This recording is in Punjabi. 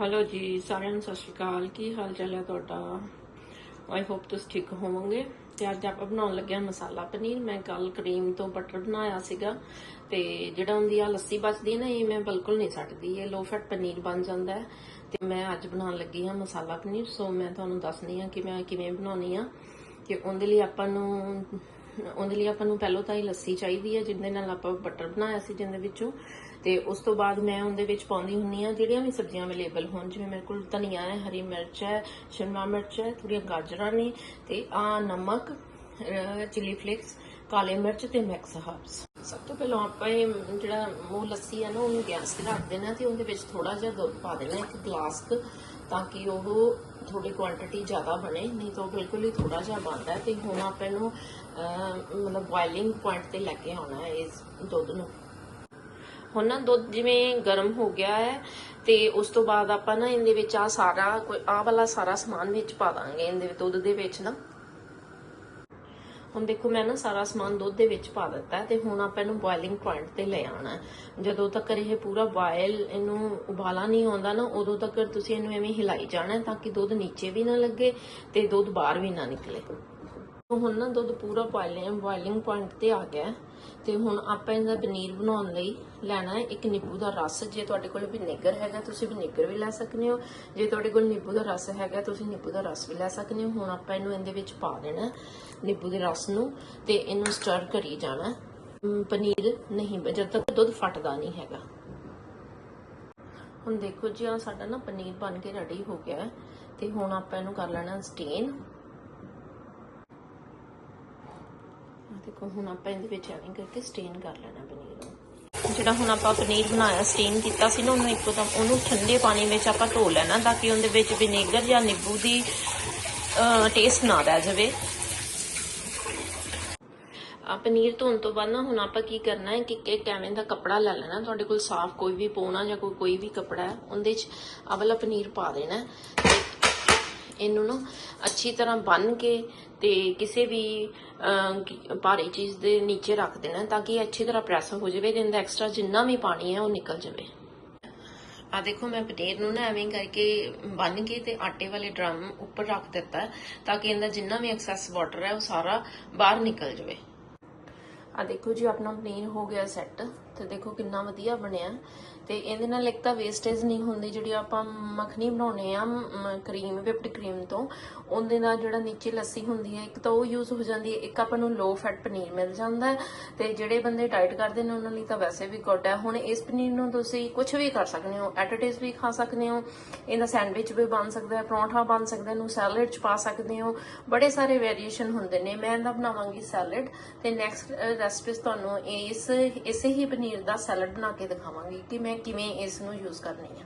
ਹੈਲੋ ਜੀ ਸਾਰਿਆਂ ਨੂੰ ਸਤਿ ਸ਼੍ਰੀ ਅਕਾਲ। ਕੀ ਹਾਲ ਚਾਲ ਹੈ ਤੁਹਾਡਾ? ਆਈ ਹੋਪ ਤੁਸੀਂ ਠੀਕ ਹੋਵੋਗੇ। ਤੇ ਅੱਜ ਆਪਾਂ ਬਣਾਉਣ ਲੱਗੇ ਹਾਂ ਮਸਾਲਾ ਪਨੀਰ। ਮੈਂ ਕੱਲ ਕਰੀਮ ਤੋਂ ਬਟਰ ਬਣਾਇਆ ਸੀਗਾ ਤੇ ਜਿਹੜਾ ਹੁੰਦੀ ਆ ਲੱਸੀ ਬਚਦੀ ਹੈ ਨਾ, ਇਹ ਮੈਂ ਬਿਲਕੁਲ ਨਹੀਂ ਛੱਡਦੀ। ਇਹ ਲੋ ਫੈਟ ਪਨੀਰ ਬਣ ਜਾਂਦਾ ਹੈ। ਤੇ ਮੈਂ ਅੱਜ ਬਣਾਉਣ ਲੱਗੀ ਹਾਂ ਮਸਾਲਾ ਪਨੀਰ। ਸੋ ਮੈਂ ਤੁਹਾਨੂੰ ਦੱਸਦੀ ਹਾਂ ਕਿ ਮੈਂ ਕਿਵੇਂ ਬਣਾਉਣੀ ਆ। ਕਿ ਉਹਦੇ ਲਈ ਆਪਾਂ ਨੂੰ ਉਹਦੇ ਲਈ ਆਪਾਂ ਨੂੰ ਪਹਿਲਾਂ ਤਾਂ ਹੀ ਲੱਸੀ ਚਾਹੀਦੀ ਹੈ, ਜਿਹਦੇ ਨਾਲ ਆਪਾਂ ਬਟਰ ਬਣਾਇਆ ਸੀ ਜਿਹਦੇ ਵਿੱਚੋਂ। ਤੇ ਉਸ ਤੋਂ ਬਾਅਦ ਮੈਂ ਉਹਦੇ ਵਿੱਚ ਪਾਉਂਦੀ ਹੁੰਨੀ ਆ ਜਿਹੜੀਆਂ ਵੀ ਸਬਜ਼ੀਆਂ ਅਵੇਲੇਬਲ ਹੋਣ, ਜਿਵੇਂ ਮੇਰੇ ਕੋਲ ਧਨੀਆ ਹੈ, ਹਰੀ ਮਿਰਚ ਹੈ, ਸ਼ਿਮਲਾ ਮਿਰਚ ਹੈ ਥੋੜੀਆਂ ਗਾਜਰਾਂ ਨੇ ਤੇ ਆ ਨਮਕ ਚਿਲੀ ਫਲੇਕਸ ਕਾਲੇ ਮਿਰਚ ਤੇ ਮਿਕਸ ਹਰਬਸ। ਸਭ ਤੋਂ ਪਹਿਲਾਂ ਆਪਾਂ ਇਹ ਜਿਹੜਾ ਉਹ ਲੱਸੀ ਹੈ ਨਾ ਉਹਨੂੰ ਗੈਸ ਤੇ ਰੱਖ ਦੇਣਾ ਤੇ ਉਹਦੇ ਵਿੱਚ ਥੋੜਾ ਜਿਹਾ ਦੁੱਧ ਪਾ ਦੇਣਾ ਇੱਕ ਗਲਾਸ ਕੁ, ਤਾਂ ਕਿ ਉਹ ਥੋੜੀ ਕੁਆਂਟੀਟੀ ਜ਼ਿਆਦਾ ਬਣੇ। ਨਹੀਂ ਤਾਂ ਉਹ ਬਿਲਕੁਲ ਹੀ ਥੋੜਾ ਜਿਹਾ ਬਣਦਾ ਤੇ ਹੁਣ ਆਪਾਂ ਇਹਨੂੰ ਮਤਲਬ ਬੋਇਲਿੰਗ ਪੁਆਇੰਟ ਤੇ ਲੈ ਕੇ ਆਉਣਾ ਹੈ ਇਸ ਦੁੱਧ ਨੂੰ। ਹੁਣ ਨਾ ਦੁੱਧ ਜਿਵੇਂ ਗਰਮ ਹੋ ਗਿਆ ਹੈ ਤੇ ਉਸ ਤੋਂ ਬਾਅਦ ਆਪਾਂ ਨਾ ਇਹਦੇ ਵਿੱਚ ਆ ਸਾਰਾ ਕੋਈ ਆ ਵਾਲਾ ਸਾਰਾ ਸਮਾਨ ਵਿੱਚ ਪਾ ਦਾਂਗੇ। ਇਹਦੇ ਦੁੱਧ ਦੇ ਵਿੱਚ ਨਾ। ਹੁਣ ਦੇਖੋ, ਮੈਂ ਨਾ ਸਾਰਾ ਸਮਾਨ ਦੁੱਧ ਦੇ ਵਿੱਚ ਪਾ ਦਿੱਤਾ ਤੇ ਹੁਣ ਆਪਾਂ ਇਹਨੂੰ ਬੋਇਲਿੰਗ ਪੁਆਇੰਟ ਤੇ ਲੈ ਆਣਾ ਹੈ। ਜਦੋਂ ਤੱਕ ਇਹ ਪੂਰਾ ਬੋਇਲ ਇਹਨੂੰ ਉਬਾਲਾ ਨਹੀਂ ਆਉਂਦਾ ਨਾ, ਉਦੋਂ ਤੱਕ ਤੁਸੀਂ ਇਹਨੂੰ ਐਵੇਂ ਹਿਲਾਈ ਜਾਣਾ ਹੈ ਤਾਂ ਕਿ ਦੁੱਧ ਨੀਚੇ ਵੀ ਨਾ ਲੱਗੇ ਤੇ ਦੁੱਧ ਬਾਹਰ ਵੀ ਨਾ ਨਿਕਲੇ। ਹੁਣ ਨਾ ਦੁੱਧ ਪੂਰਾ ਬੋਇਲਿੰਗ ਬੋਇਲਿੰਗ ਪੁਆਇੰਟ ਤੇ ਆ ਗਿਆ ਤੇ ਹੁਣ ਆਪਾਂ ਇਹਦਾ ਪਨੀਰ ਬਣਾਉਣ ਲਈ ਲੈਣਾ ਹੈ ਇੱਕ ਨਿੰਬੂ ਦਾ ਰਸ। ਜੇ ਤੁਹਾਡੇ ਕੋਲ ਵਿਨੇਗਰ ਹੈਗਾ, ਤੁਸੀਂ ਵਿਨੇਗਰ ਵੀ ਲੈ ਸਕਦੇ ਹੋ। ਜੇ ਤੁਹਾਡੇ ਕੋਲ ਨਿੰਬੂ ਦਾ ਰਸ ਹੈਗਾ, ਤੁਸੀਂ ਨਿੰਬੂ ਦਾ ਰਸ ਵੀ ਲੈ ਸਕਦੇ ਹੋ। ਹੁਣ ਆਪਾਂ ਇਹਨੂੰ ਇਹਦੇ ਵਿੱਚ ਪਾ ਦੇਣਾ ਨਿੰਬੂ ਦੇ ਰਸ ਨੂੰ, ਤੇ ਇਹਨੂੰ ਸਟਰ ਕਰੀ ਜਾਣਾ ਪਨੀਰ ਨਹੀਂ ਜਦ ਤੱਕ ਦੁੱਧ ਫਟਦਾ ਨਹੀਂ ਹੈਗਾ। ਹੁਣ ਦੇਖੋ ਜੀ ਆ ਸਾਡਾ ਨਾ ਪਨੀਰ ਬਣ ਕੇ ਰੈਡੀ ਹੋ ਗਿਆ ਤੇ ਹੁਣ ਆਪਾਂ ਇਹਨੂੰ ਕਰ ਲੈਣਾ ਸਟੇਨ ਦੇਖੋ, ਹੁਣ ਆਪਾਂ ਇਹਦੇ ਵਿੱਚ ਐਵੇਂ ਕਰਕੇ ਸਟੇਨ ਕਰ ਲੈਣਾ ਪਨੀਰ ਨੂੰ। ਜਿਹੜਾ ਹੁਣ ਆਪਾਂ ਪਨੀਰ ਬਣਾਇਆ ਸਟੇਨ ਕੀਤਾ ਸੀ ਨਾ, ਉਹਨੂੰ ਇੱਕੋ ਦਮ ਉਹਨੂੰ ਠੰਡੇ ਪਾਣੀ ਵਿੱਚ ਆਪਾਂ ਧੋ ਲੈਣਾ, ਤਾਂ ਕਿ ਉਹਦੇ ਵਿੱਚ ਵਿਨੇਗਰ ਜਾਂ ਨਿੰਬੂ ਦੀ ਟੇਸਟ ਨਾ ਰਹਿ ਜਾਵੇ। ਆ ਪਨੀਰ ਧੋਣ ਤੋਂ ਬਾਅਦ ਨਾ, ਹੁਣ ਆਪਾਂ ਕੀ ਕਰਨਾ ਹੈ ਕਿ ਇੱਕ ਐਵੇਂ ਦਾ ਕੱਪੜਾ ਲੈ ਲੈਣਾ, ਤੁਹਾਡੇ ਕੋਲ ਸਾਫ਼ ਕੋਈ ਵੀ ਪੋਣਾ ਜਾਂ ਕੋਈ ਕੋਈ ਵੀ ਕੱਪੜਾ ਹੈ, ਉਹਦੇ 'ਚ ਆਹ ਵਾਲਾ ਪਨੀਰ ਪਾ ਦੇਣਾ ਇਹਨੂੰ ਨਾ ਅੱਛੀ ਤਰ੍ਹਾਂ ਬੰਨ ਕੇ ਤੇ ਕਿਸੇ ਵੀ ਭਾਰੀ ਚੀਜ਼ ਦੇ ਨੀਚੇ ਰੱਖ ਦੇਣਾ ਤਾਂ ਕਿ ਇਹ ਅੱਛੀ ਤਰ੍ਹਾਂ ਪ੍ਰੈਸ ਹੋ ਜਾਵੇ ਤੇ ਇਹਦਾ ਐਕਸਟਰਾ ਜਿੰਨਾ ਵੀ ਪਾਣੀ ਹੈ ਉਹ ਨਿਕਲ ਜਾਵੇ। ਆ ਦੇਖੋ ਮੈਂ ਪਨੀਰ ਨੂੰ ਨਾ ਐਵੇਂ ਕਰਕੇ ਬੰਨ ਕੇ ਤੇ ਆਟੇ ਵਾਲੇ ਡਰਮ ਉੱਪਰ ਰੱਖ ਦਿੱਤਾ ਤਾਂ ਕਿ ਇਹਦਾ ਜਿੰਨਾ ਵੀ ਐਕਸੈਸ ਵਾਟਰ ਹੈ ਉਹ ਸਾਰਾ ਬਾਹਰ ਨਿਕਲ ਜਾਵੇ। ਆ ਦੇਖੋ ਜੀ, ਆਪਣਾ ਪਨੀਰ ਹੋ ਗਿਆ ਸੈੱਟ ਤੇ ਦੇਖੋ ਕਿੰਨਾ ਵਧੀਆ ਬਣਿਆ। ਤੇ ਇਹਦੇ ਨਾਲ ਇੱਕ ਤਾਂ ਵੇਸਟੇਜ ਨਹੀਂ ਹੁੰਦੀ, ਜਿਹੜੀ ਆਪਾਂ ਮੱਖਣੀ ਬਣਾਉਨੇ ਆ ਕਰੀਮ ਵਿਪਡ ਕਰੀਮ ਤੋਂ, ਉਹਦੇ ਨਾਲ ਜਿਹੜਾ ਨੀਚੇ ਲੱਸੀ ਹੁੰਦੀ ਹੈ, ਇੱਕ ਤਾਂ ਉਹ ਯੂਜ਼ ਹੋ ਜਾਂਦੀ ਹੈ, ਇੱਕ ਆਪਾਂ ਨੂੰ ਲੋ ਫੈਟ ਪਨੀਰ ਮਿਲ ਜਾਂਦਾ ਹੈ, ਤੇ ਜਿਹੜੇ ਬੰਦੇ ਡਾਈਟ ਕਰਦੇ ਨੇ, ਉਹਨਾਂ ਲਈ ਤਾਂ ਵੈਸੇ ਵੀ ਗੁੱਡ ਹੈ। ਹੁਣ ਇਸ ਪਨੀਰ ਨੂੰ ਤੁਸੀਂ ਕੁਝ ਵੀ ਕਰ ਸਕਦੇ ਹੋ ਐਟੇਟਿਸ ਵੀ ਖਾ ਸਕਦੇ ਹੋ, ਇਹਦਾ ਸੈਂਡਵਿਚ ਵੀ ਬਣ ਸਕਦਾ ਹੈ, ਪਰੌਂਠਾ ਬਣ ਸਕਦਾ ਇਹਨੂੰ ਸੈਲਡ ਚ ਪਾ ਸਕਦੇ ਹੋ, ਬੜੇ ਸਾਰੇ ਵੇਰੀਏਸ਼ਨ ਹੁੰਦੇ ਨੇ। ਮੈਂ ਇਹਦਾ ਬਣਾਵਾਂਗੀ ਸੈਲਡ ਤੇ ਨੈਕਸਟ ਰੈਸਪੀਸ ਤੁਹਾਨੂੰ ਇਸ, ਇਸੇ ਹੀ ਪਨੀਰ ਦਾ ਸੈਲਡ ਬਣਾ ਕੇ ਦਿਖਾਵਾਂਗੀ ਕਿ ਮੈਂ ਕਿਵੇਂ ਇਸ ਨੂੰ ਯੂਜ਼ ਕਰਨੀ ਆ।